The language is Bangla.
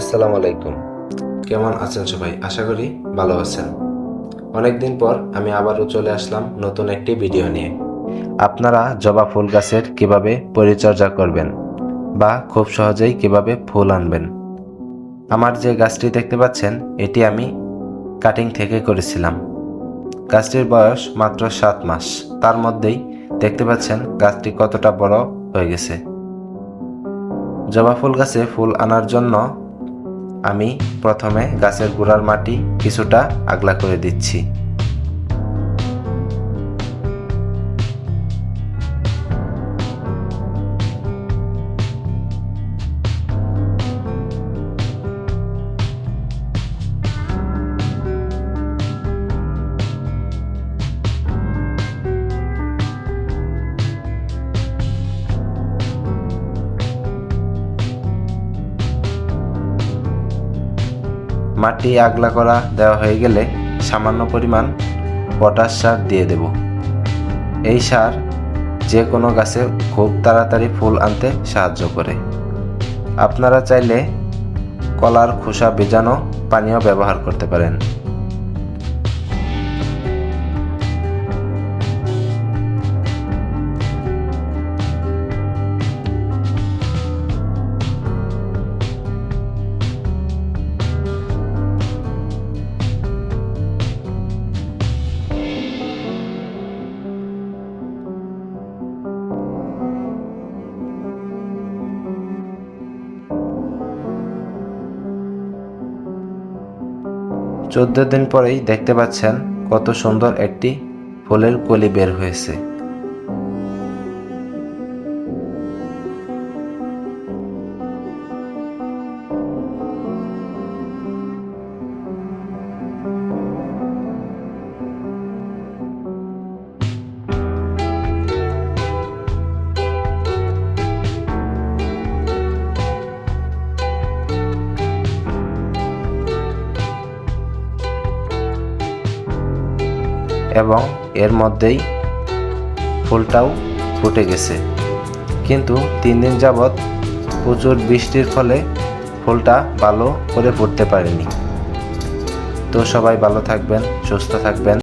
আসসালামু আলাইকুম। কেমন আছেন সবাই? আশা করি ভালো আছেন। অনেকদিন পর আমি আবারও চলে আসলাম নতুন একটি ভিডিও নিয়ে। আপনারা জবা ফুল গাছের কীভাবে পরিচর্যা করবেন বা খুব সহজেই কীভাবে ফুল আনবেন? আমার যে গাছটি দেখতে পাচ্ছেন, এটি আমি কাটিং থেকে করেছিলাম। গাছটির বয়স মাত্র সাত মাস। তার মধ্যেই দেখতে পাচ্ছেন গাছটি কতটা বড় হয়ে গেছে। জবা ফুল গাছে ফুল আনার জন্য আমি প্রথমে গাছের গোড়ার মাটি কিছুটা আগলা করে দিচ্ছি। মাটি আগলা করা দেওয়া হয়ে গেলে সামান্য পরিমাণ পটাশ সার দিয়ে দেব। এই সার যে কোনো গাছে খুব তাড়াতাড়ি ফুল আনতে সাহায্য করে। আপনারা চাইলে কলার খোসা ভেজানো পানীয় ব্যবহার করতে পারেন। চোদ্দ দিন পরেই দেখতে পাচ্ছেন কত সুন্দর একটি ফুলের কলি বের হয়েছে। এবং এর মধ্যেই ফুলটাও ফুটে গেছে। কিন্তু তিন দিন যাবৎ প্রচুর বৃষ্টির ফলে ফুলটা ভালো করে ফুটতে পারেনি। তো সবাই ভালো থাকবেন, সুস্থ থাকবেন।